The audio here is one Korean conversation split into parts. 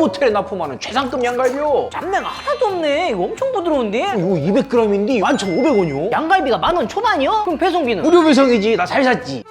호텔에 납품하는 최상급 양갈비요. 잡내가 하나도 없네. 이거 엄청 부드러운데? 이거 200g인데 11,500원이요. 양갈비가 만 원 초반이요? 그럼 배송비는? 무료 배송이지. 나 잘 샀지.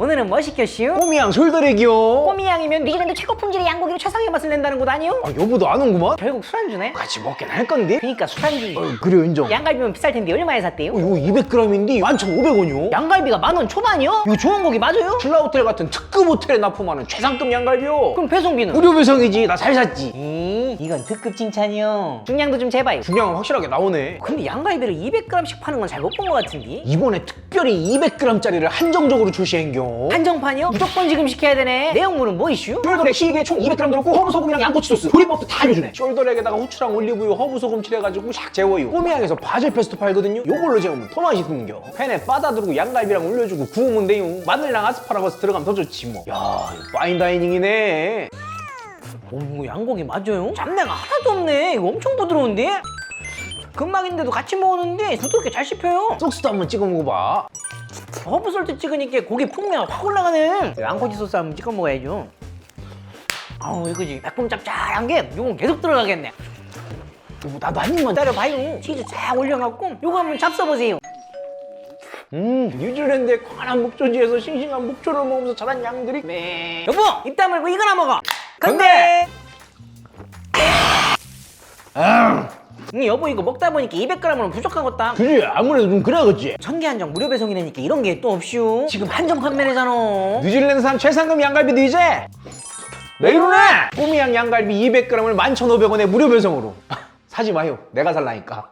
오늘은 뭐 시켰슈? 꼬미양 솔더렉이요. 꼬미양이면 뉴질랜드 최고 품질의 양고기로 최상의 맛을 낸다는 곳 아니요? 아, 여보도 아는구만. 결국 술안주네? 같이 먹긴 할 건데. 그니까 술안주지. 어, 그래요 인정. 양갈비면 비쌀 텐데 얼마에 샀대요? 어, 이거 200g인데 11,500원이요. 양갈비가 만 원 초반이요? 이거 좋은 고기 맞아요? 신라 호텔 같은 특급 호텔에 납품하는 최상급 양갈비요. 그럼 배송비는? 무료 배송이지. 나 잘 샀지. 이 이건 특급 칭찬이요. 중량도 좀 재봐요. 중량은 확실하게 나오네. 근데 양갈비를 200g씩 파는 건 잘 못 본 것 같은데? 이번에 특별히 200g짜리를 한정적으로 출시한겨. 한정판이요? 무조건 지금 시켜야 되네. 내용물은 뭐 이슈? 숄더렉 시계 총 200g 들었고 허브 소금이랑 양꼬치 소스 조리법도 다 알려주네 숄더렉에다가 후추랑 올리브유 허브 소금 칠해가지고 샥 재워요 꼬미양에서 바질 페스토 팔거든요 요걸로 재우면 더 맛있는겨 팬에 빠다두르고 양갈비랑 올려주고 구우면 돼요 마늘이랑 아스파라거스 들어가면 더 좋지 뭐야 파인다이닝이네 오, 이거 양고기 맞아요? 잡내가 하나도 없네. 이거 엄청 부드러운데? 금방인데도 같이 먹었는데 부드럽게 잘 씹혀요. 소스도 한번 찍어 먹어봐 허브 솔트 찍으니까 고기 풍미가 확 올라가네. 양꼬치 소스 한번 찍어 먹어야죠. 아우 이거지 매콤 짭짤한 게 요건 계속 들어가겠네. 여보 나도 한 입만 기다려봐요. 치즈 쫙 올려갖고 요거 한번 잡숴보세요. 음 뉴질랜드의 광활한 목조지에서 싱싱한 목조를 먹으면서 자란 양들이 네. 여보 입 다물고 이거나 먹어. 건배! 응, 여보 이거 먹다 보니까 200g은 부족하겠다. 그지 아무래도 좀 그래야겠지 천개 한정 무료 배송이라니까 이런 게 또 없슈. 지금 한정 판매래잖아. 뉴질랜드산 최상급 양갈비도 이제 내일 오네 꼬미양 양갈비 200g을 11,500원에 무료 배송으로 사지 마요 내가 살라니까